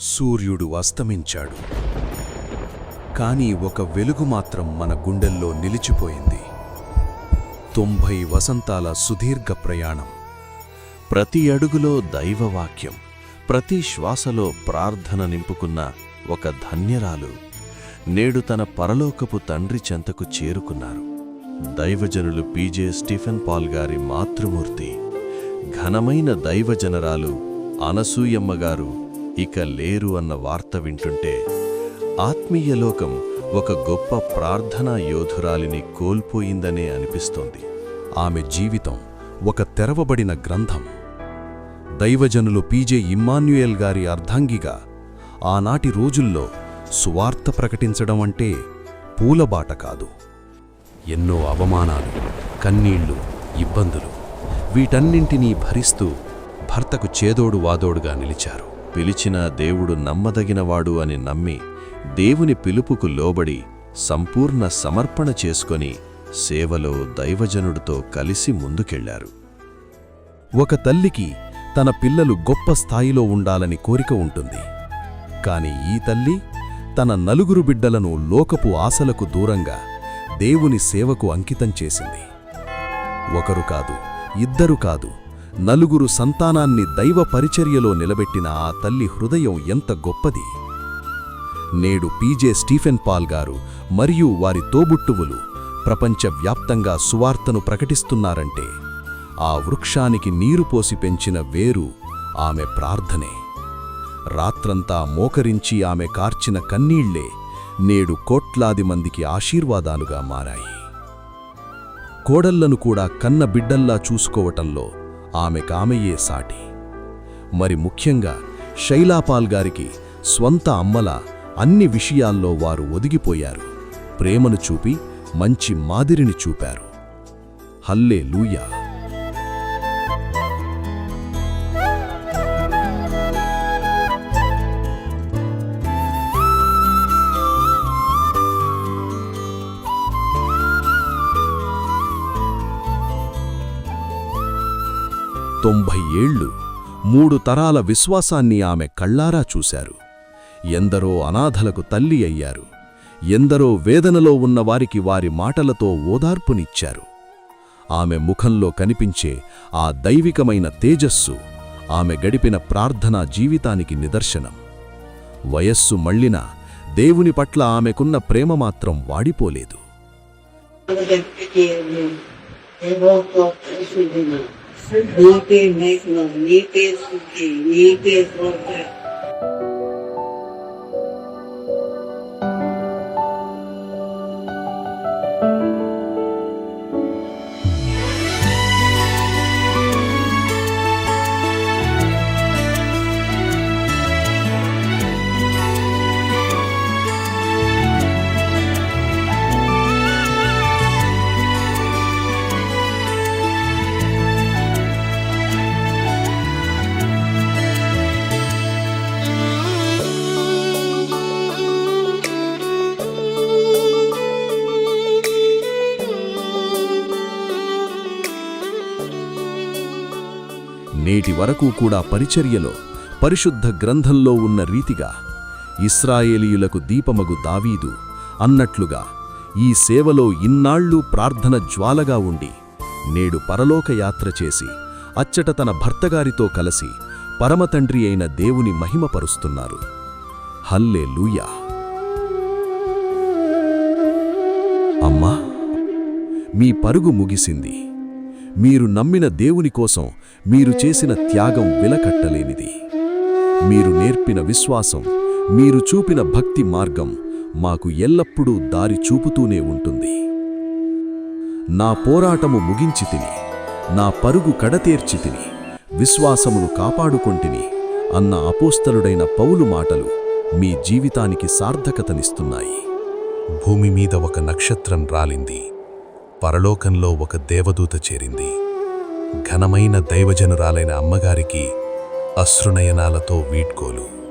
సూర్యుడు అస్తమించాడు. కాని ఒక వెలుగు మాత్రం మన గుండెల్లో నిలిచిపోయింది. తొంభై వసంతాల సుదీర్ఘ ప్రయాణం. ప్రతి అడుగులో దైవవాక్యం ప్రతి శ్వాసలో ప్రార్థన నింపుకున్న ఒక ధన్యరాలు నేడు తన పరలోకపు తండ్రి చెంతకు చేరుకున్నారు. దైవజనులు పీజే స్టీఫెన్ పాల్ గారి మాతృమూర్తి ఘనమైన దైవజనరాలు అనసూయమ్మగారు ఇక లేరు అన్న వార్త వింటుంటే ఆత్మీయలోకం ఒక గొప్ప ప్రార్థనా యోధురాలిని కోల్పోయిందనే అనిపిస్తోంది. ఆమె జీవితం ఒక తెరవబడిన గ్రంథం. దైవజనులు పీజే ఇమ్మాన్యుయల్ గారి అర్ధాంగిగా ఆనాటి రోజుల్లో సువార్త ప్రకటించడం అంటే పూలబాట కాదు. ఎన్నో అవమానాలు కన్నీళ్ళు ఇబ్బందులు వీటన్నింటినీ భరిస్తూ భర్తకు చేదోడు వాదోడుగా నిలిచారు. పిలిచిన దేవుడు నమ్మదగినవాడు అని నమ్మి దేవుని పిలుపుకు లోబడి సంపూర్ణ సమర్పణ చేసుకొని సేవలో దైవజనుడితో కలిసి ముందుకెళ్ళారు. ఒక తల్లికి తన పిల్లలు గొప్ప స్థాయిలో ఉండాలని కోరిక ఉంటుంది. కాని ఈ తల్లి తన నలుగురు బిడ్డలను లోకపు ఆశలకు దూరంగా దేవుని సేవకు అంకితం చేసింది. ఒకరు కాదు ఇద్దరు కాదు నలుగురు సంతానాన్ని దైవ పరిచర్యలో నిలబెట్టిన ఆ తల్లి హృదయం ఎంత గొప్పది. నేడు పీజే స్టీఫెన్ పాల్ గారు మరియు వారి తోబుట్టువులు ప్రపంచవ్యాప్తంగా సువార్తను ప్రకటిస్తున్నారంటే ఆ వృక్షానికి నీరు పోసి పెంచిన వేరు ఆమె ప్రార్థనే. రాత్రంతా మోకరించి ఆమె కార్చిన కన్నీళ్ళే నేడు కోట్లాది మందికి ఆశీర్వాదాలుగా మారాయి. కోడళ్ళను కూడా కన్న బిడ్డల్లా చూసుకోవటంలో ఆమె కామయ్యే సాటి. మరి ముఖ్యంగా శైలాపాల్ గారికి స్వంత అమ్మల అన్ని విషయాల్లో వారు ఒదిగిపోయారు. ప్రేమను చూపి మంచి మాదిరిని చూపారు. హల్లే లూయా తొంభై ఏళ్ళు మూడు తరాల విశ్వాసాన్ని ఆమె కళ్ళారా చూశారు. ఎందరో అనాథలకు తల్లి అయ్యారు. ఎందరో వేదనలో ఉన్నవారికి వారి మాటలతో ఓదార్పునిచ్చారు. ఆమె ముఖంలో కనిపించే ఆ దైవికమైన తేజస్సు ఆమె గడిపిన ప్రార్థనా జీవితానికి నిదర్శనం. వయస్సు మళ్ళినా దేవుని పట్ల ఆమెకున్న ప్రేమ మాత్రం వాడిపోలేదు. Ni te mesmo, ni te suki, ni te sombra. నేటి వరకు కూడా పరిచర్యలో పరిశుద్ధ గ్రంథంలో ఉన్న రీతిగా ఇస్రాయేలీయులకు దీపమగు దావీదు అన్నట్లుగా ఈ సేవలో ఇన్నాళ్ళు ప్రార్థన జ్వాలగా ఉండి నేడు పరలోక యాత్ర చేసి అచ్చట తన భర్తగారితో కలిసి పరమతండ్రి అయిన దేవుని మహిమపరుస్తున్నారు. హల్లే లూయా అమ్మా మీ పరుగు ముగిసింది. మీరు నమ్మిన దేవుని కోసం మీరు చేసిన త్యాగం విలకట్టలేనిది. మీరు నేర్పిన విశ్వాసం మీరు చూపిన భక్తి మార్గం మాకు ఎల్లప్పుడూ దారి చూపుతూనే ఉంటుంది. నా పోరాటము ముగించి తిని నా పరుగు కడతేర్చి తిని విశ్వాసమును కాపాడుకొంటిని అన్న అపోస్తలుడైన పౌలు మాటలు మీ జీవితానికి సార్థకతనిస్తున్నాయి. భూమి మీద ఒక నక్షత్రం రాలింది. పరలోకంలో ఒక దేవదూత చేరింది. ఘనమైన దైవజనురాలైన అమ్మగారికి అశ్రునయనాలతో వీడ్కోలు.